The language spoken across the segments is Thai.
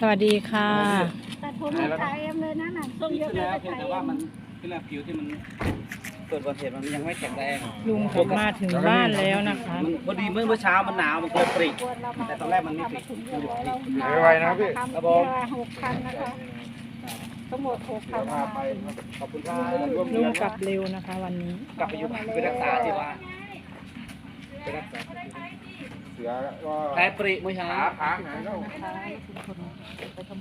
สวัสดีค่ะแต่ผมไม่ขายเอ็มเลยนะหนังส้มเยที่อะแล้วเพียงแต่ว่ามันที่แล้วผิวที่มันเกิดอุบัติเหตุมันยังไม่แข็งแรงลุงกลับมาถึงบ้านแล้วนะคะ มันพอดีเมื่อเมื่อเช้ามันหนาวมันเกิดปริควรเรามาแต่ตอนแรกมันไม่ปริถึงเยอะเราไวๆนะครับพี่ทำครับเวผมลาหกพันนะคะทั้งหมดหกพันพาไปขอบคุณครับร่วมลุเดืงอนกลับเร็วนะคะวันนี้ กลับไปอยู่ไปรักษาที่ว่าไปรักษาเสือก็แพ้ปริเมื่อเช้า ขาขาหายแล้ว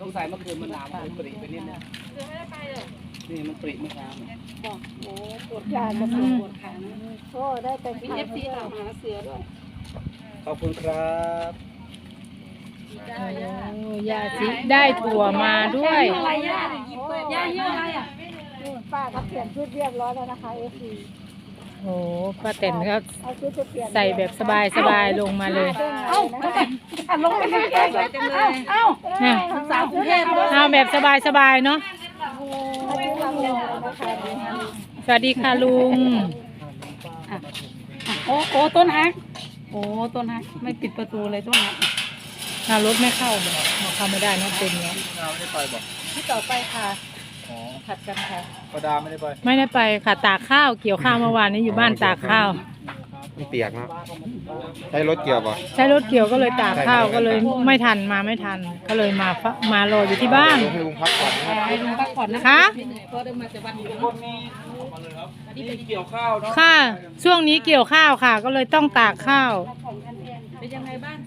ต้องใส่เมื่อคืนมันหนาวมันปริไปนิดนึงนี่มันปริเมื่อเช้าเนี่ยโอ้ปวดยาจะปวดปวดขาโอ้ได้เป็นพันเอฟซีต่อหาเสือด้วยขอบคุณครับโอ้ยาซิได้ถั่วมาด้วยอะไรย่าย่าเยอะอะไรอะนี่ป้าก็เปลี่ยนชุดเรียบร้อยแล้วนะคะเอฟซี โอ้ป้าเต็นก็เอาชุดไปเปลี่ยนใส่แบบสบายสบายๆลงมาเลย เอ้าอันลงไปเลยเอ้าเอ้าเนี่ยสาวกรุงเทพด้วยเอาแบบสบายสบายๆเนาะอันนี้เราเลยนะคะสวัสดีค่ะลุงโอ้โอ้ต้นฮักโอ้ต้นฮักไม่ปิดประตูเลยต้นฮักถ้ารถไม่เข้าบอกเข้าไม่ได้เนอะเต็มแล้วเราไม่ได้ไปบอกที่ต่อไปค่ะ อ๋อผัดกันค่ะประดาไม่ได้ไปไม่ได้ไปค่ะตากข้าวเกี่ยวข้าวเมื่อวานนี้อยู่บ้านตากข้าวไม่เปียกนะใช้รถเกี่ยวป่ะใช้รถเกี่ยวก็เลยตากข้าวก็เลยไม่ทันมาไม่ทัน ก็เลยมาฟะมารออยู่ที่บ้าน ให้ลุงพักผ่อนนะให้ลุงพักผ่อนนะคะ เพราะเดินมาจากวันนี้คนมีนี่เกี่ยวข้าวเนาะค่ะ ช่วงนี้เกี่ยวข้าวค่ะ ก็เลยต้องตากข้าว เป็นยังไงบ้างค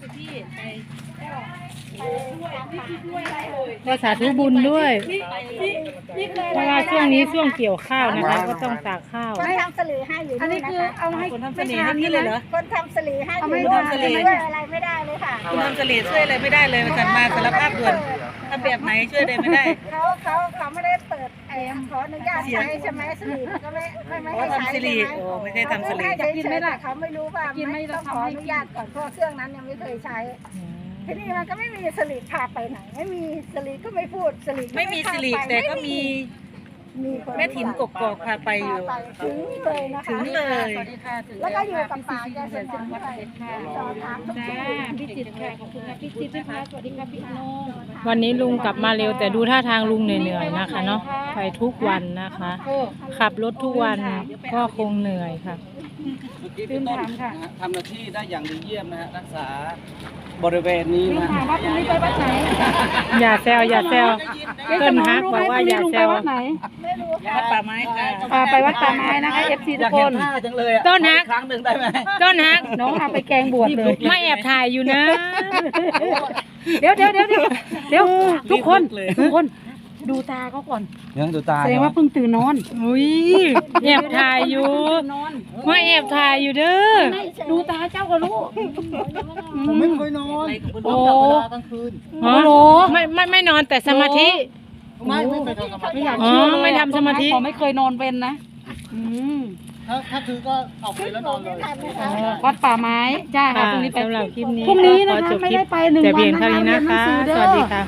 ุณพี่ไป ก็สาธุบุญด้วย เพราะว่าช่วงนี้ช่วงเกี่ยวข้าวนะคะ ก็ต้องตากข้าว คนทำสลีให้อยู่อันนี่นี้นะคือคะเอาให้คนทำเสน่ห์ให้พี่เลยเหรอ คนทำสลีให้อยู่เอาไม่ด้วยทำสลีช่วยอะไรไม่ได้เลยค่ะคุณทำเสน่ห์ช่วยอะไรไม่ได้เลยมาสั่นมาสารภาพด่วนทำแบบไหนช่วยอะไรไม่ได้เขาเขาเขาไม่ได้เปิดไอ้ขออนุญาตใช้ใช่ไหมสลีก็ไม่ไม่ไม่ให้อ๋อใช้ทำสลีใช่ไหมโอ้ไม่ได้ทำสลีเขาให้เฉยๆแต่เขาไม่รู้ว่าไม่ต้องขออนุญาตก่อนเพราะเครื่องนั้นยังไม่เคยใช้ ทีนี้มันก็ไม่มีสลีพาไปไหน ไม่มีสลีก็ไม่พูดสลีก็ไม่มีพาสิริไปแต่ก็มีมีคนแม่ถิ่นกกอกพาไปอยู่ พาไปถึงเลยนะคะถึงเลยแล้วก็อยู่กับป่าแกสมอนด้วยสอบถามทุกที่พี่จิตรค่ะขอบคุณค่ะพี่จิตรนะคะสวัสดีค่ะพี่โนวันนี้ลุงกลับมาเร็วแต่ดูท่าทางลุงเหนื่อยๆนะคะเนาะไปทุกวันนะคะ ขับรถทุกวันก็คงเหนื่อยค่ะ เมื่อกี้พี่ต้นนะฮะทำหน้าที่ได้อย่างดีเยี่ยมนะฮะรักษาบริเวณนี้นะถามว่าพรุ่งนี้ไปวัดไหนอย่าแซวอย่าแซวเพื่อนฮักบอกว่าอย่าแซวไม่รู้วัดป่าไม้ค่ะพาไปวัดป่าไม้นะคะเอฟซีอทุยากกคเห็นนท่าจังเลยอะต้นฮักขออีครั้งหนึ่งได้ไหมต้นฮักน้องพาไปแกงบวชเลยไม่แอบถ่ายอยู่นะ เดี๋ยวเดี๋ยวเดี๋ยวเดี๋ยวเดี๋ยวทุกคนทุกคน ดูตาเขาก่อนยังดูตาแสดงว่าเพิ่งตื่นนอนอุ้ยแอบถ่ายอยู่ไม่แอบถ่ายอยู่เด้อดูตาเจ้าก็รู้ผมไม่เคยนอนโอ้กลางคืนโหไม่ไม่ไม่นอนแต่สมาธิไม่ไม่เคยทำสมาธิไม่อยากอ๋อเชื่อเลยไม่ทำสมาธิผมไม่เคยนอนเป็นนะอืมถ้าถ้าถือก็ออกไปแล้วนอนเลยวัดป่าไม้ใช่ค่ะค่ะพรุ่งนี้ไปสำหรับคลิปนี้พรุ่งนี้ก็นะขอจคะบไม่คลิได้ปไปหนึ่งแต่วัเพีนยงนะเท่าคะนี้เรียนะนหนังคะสือสเด้วัสดีอค่ะ